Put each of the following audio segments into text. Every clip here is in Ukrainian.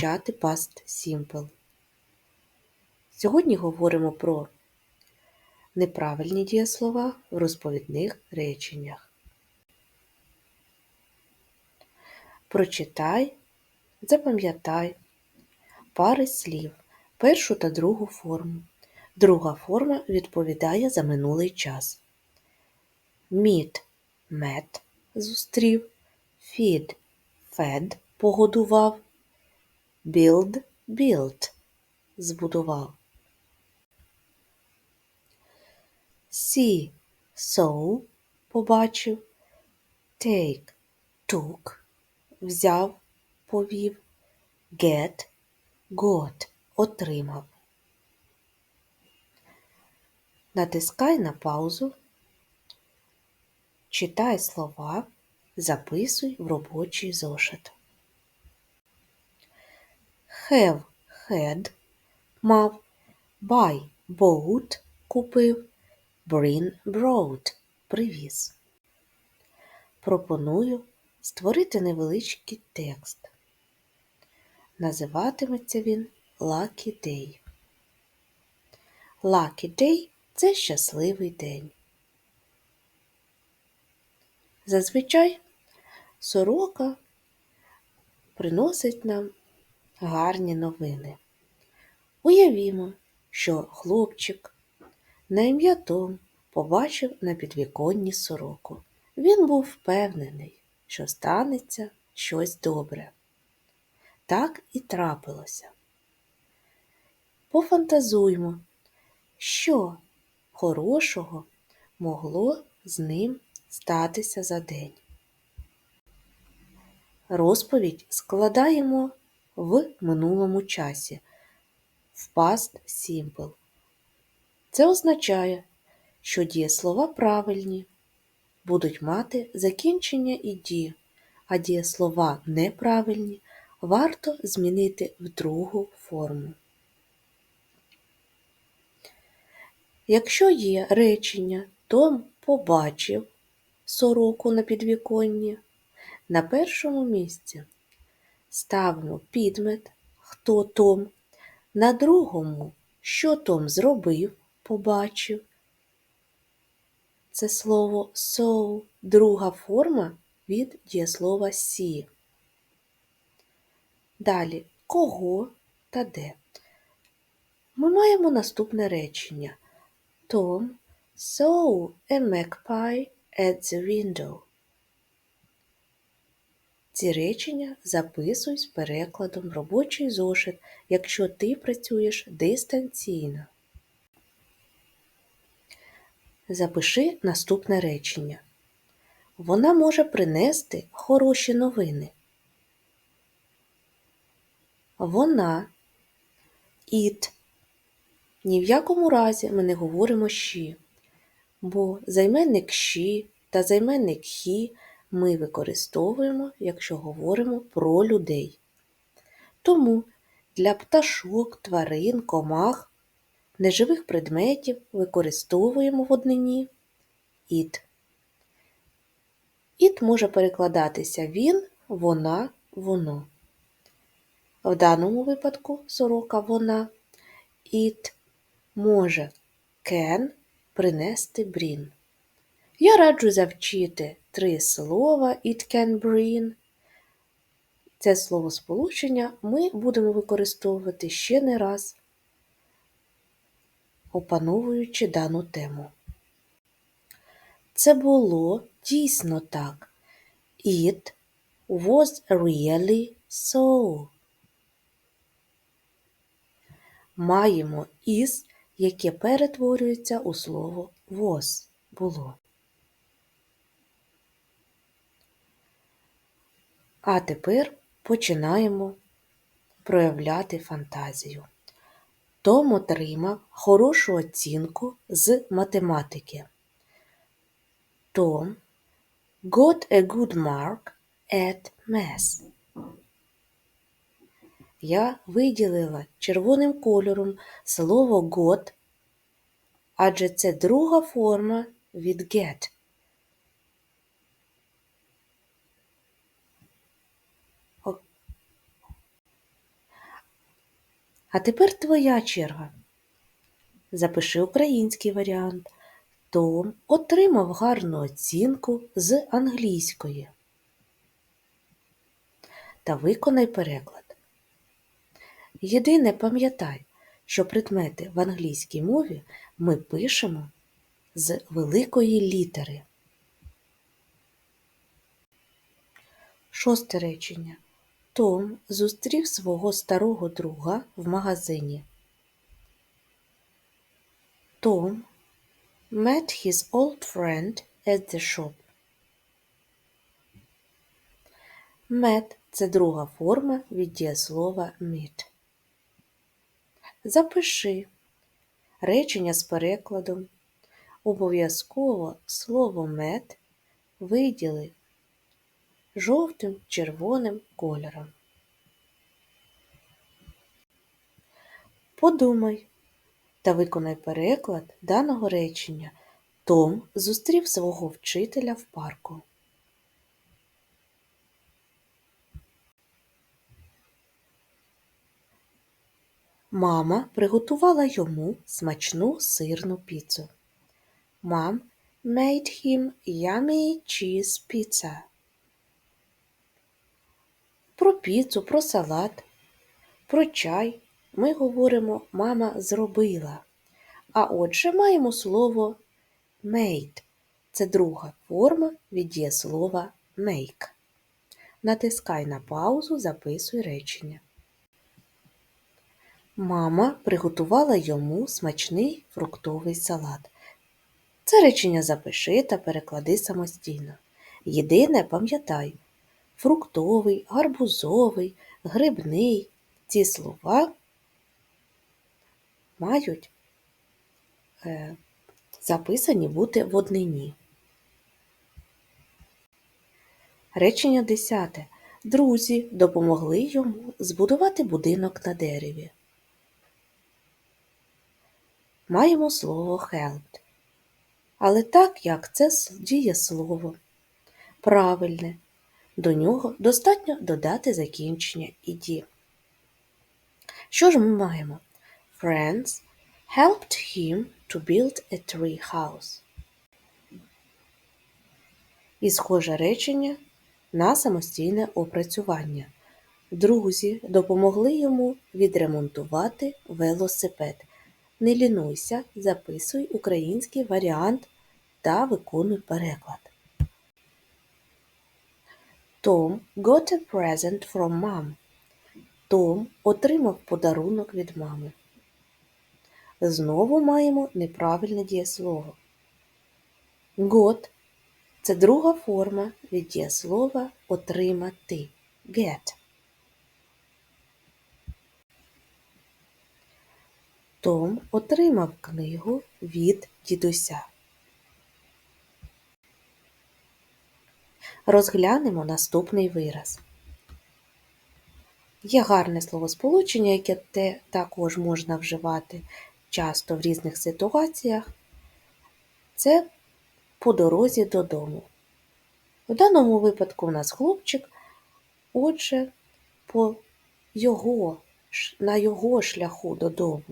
вивчати Past Simple. Сьогодні говоримо про неправильні дієслова в розповідних реченнях. Прочитай, запам'ятай пари слів, першу та другу форму. Друга форма відповідає за минулий час. Meet – met – зустрів, feed – fed – погодував, build – built – збудував. See – saw – побачив, take – took – взяв, повів, get – got – отримав. Натискай на паузу, читай слова, записуй в робочий зошит. Have had мав, buy bought купив, bring brought привіз. Пропоную створити невеличкий текст. Називатиметься він Lucky Day. Lucky Day це щасливий день. Зазвичай сорока приносить нам гарні новини. Уявімо, що хлопчик на ім'я Том побачив на підвіконні сороку. Він був впевнений, що станеться щось добре. Так і трапилося. Пофантазуймо, що хорошого могло з ним статися за день. Розповідь складаємо в минулому часі в past simple. Це означає, що дієслова правильні будуть мати закінчення і «ді», а дієслова неправильні варто змінити в другу форму. Якщо є речення Том побачив сороку на підвіконні, на першому місці ставимо підмет хто Том, на другому що Том зробив, побачив. Це слово «saw» – друга форма від дієслова «see». Далі кого та де. Ми маємо наступне речення. Tom saw a magpie at the window. Ці речення записуй з перекладом в робочий зошит, якщо ти працюєш дистанційно. Запиши наступне речення. Вона може принести хороші новини. Вона it ні в якому разі ми не говоримо «щі», бо займенник «щі» та займенник «хі» ми використовуємо, якщо говоримо про людей. Тому для пташок, тварин, комах, неживих предметів використовуємо в однині «іт». «Іт» може перекладатися він, вона, воно. В даному випадку сорока вона. «Іт» може can принести bring. Я раджу завчити три слова it can bring. Це словосполучення ми будемо використовувати ще не раз, опановуючи дану тему. Це було дійсно так. It was really so. Маємо is яке перетворюється у слово was було. А тепер починаємо проявляти фантазію. Том отримав хорошу оцінку з математики. Том got a good mark at math. Я виділила червоним кольором слово got, адже це друга форма від get. А тепер твоя черга. Запиши український варіант. Том отримав гарну оцінку з англійської. Та виконай переклад. Єдине пам'ятай, що предмети в англійській мові ми пишемо з великої літери. Шосте речення. Том зустрів свого старого друга в магазині. Tom met his old friend at the shop. Met – це друга форма від дієслова meet. Запиши речення з перекладом. Обов'язково слово мед виділи жовтим, червоним кольором. Подумай та виконай переклад даного речення. Том зустрів свого вчителя в парку. Мама приготувала йому смачну сирну піцу. Mom made him yummy cheese pizza. Про піцу, про салат, про чай ми говоримо мама зробила. А отже маємо слово made. Це друга форма від дієслова make. Натискай на паузу, записуй речення. Мама приготувала йому смачний фруктовий салат. Це речення запиши та переклади самостійно. Єдине пам'ятай, фруктовий, гарбузовий, грибний ці слова мають е, записані бути в однині. Речення десяте. Друзі допомогли йому збудувати будинок на дереві. Маємо слово helped. Але так як це дієслово. Правильне. До нього достатньо додати закінчення іді. Що ж ми маємо? Friends helped him to build a tree house. І схоже речення на самостійне опрацювання. Друзі допомогли йому відремонтувати велосипед. Не лінуйся, записуй український варіант та виконуй переклад. Tom got a present from mom. Том отримав подарунок від мами. Знову маємо неправильне дієслово. Got – це друга форма від дієслова отримати. Get. Том отримав книгу від дідуся. Розглянемо наступний вираз. Є гарне словосполучення, яке те також можна вживати часто в різних ситуаціях. Це по дорозі додому. В даному випадку у нас хлопчик, отже, по його, на його шляху додому,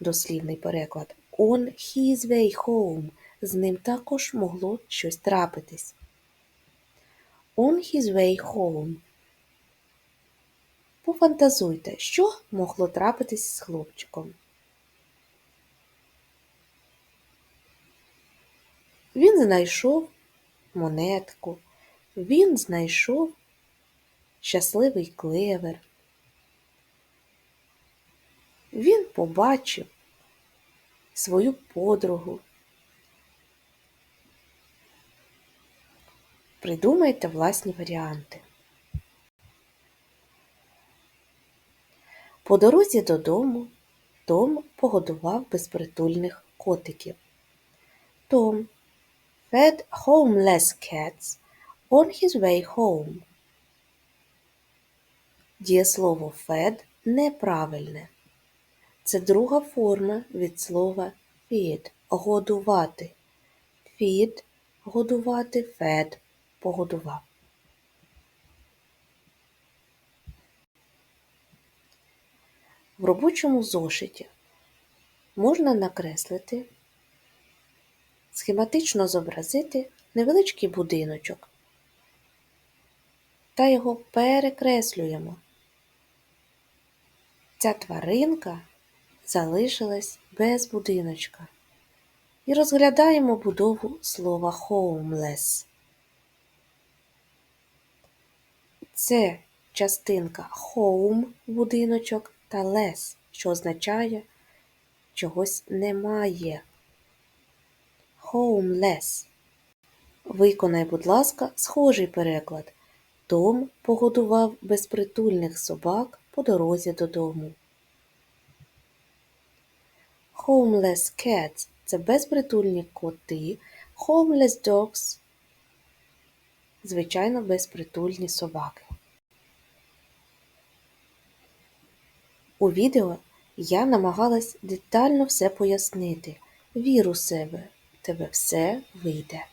дослівний переклад. On his way home. З ним також могло щось трапитись. On his way home. Пофантазуйте, що могло трапитись з хлопчиком. Він знайшов монетку, він знайшов щасливий клевер. Він побачив свою подругу. Придумайте власні варіанти. По дорозі додому Том погодував безпритульних котиків. Том fed homeless cats on his way home. Дієслово fed неправильне. Це друга форма від слова feed годувати. Feed годувати, fed погодував. В робочому зошиті можна накреслити, схематично зобразити невеличкий будиночок та його перекреслюємо. Ця тваринка залишилась без будиночка. І розглядаємо будову слова homeless. Це частинка home будиночок та less, що означає чогось немає. Homeless. Виконай, будь ласка, схожий переклад. Том погодував безпритульних собак по дорозі додому. Homeless cats – це безпритульні коти. Homeless dogs – звичайно безпритульні собаки. У відео я намагалась детально все пояснити. Вір у себе, тебе все вийде.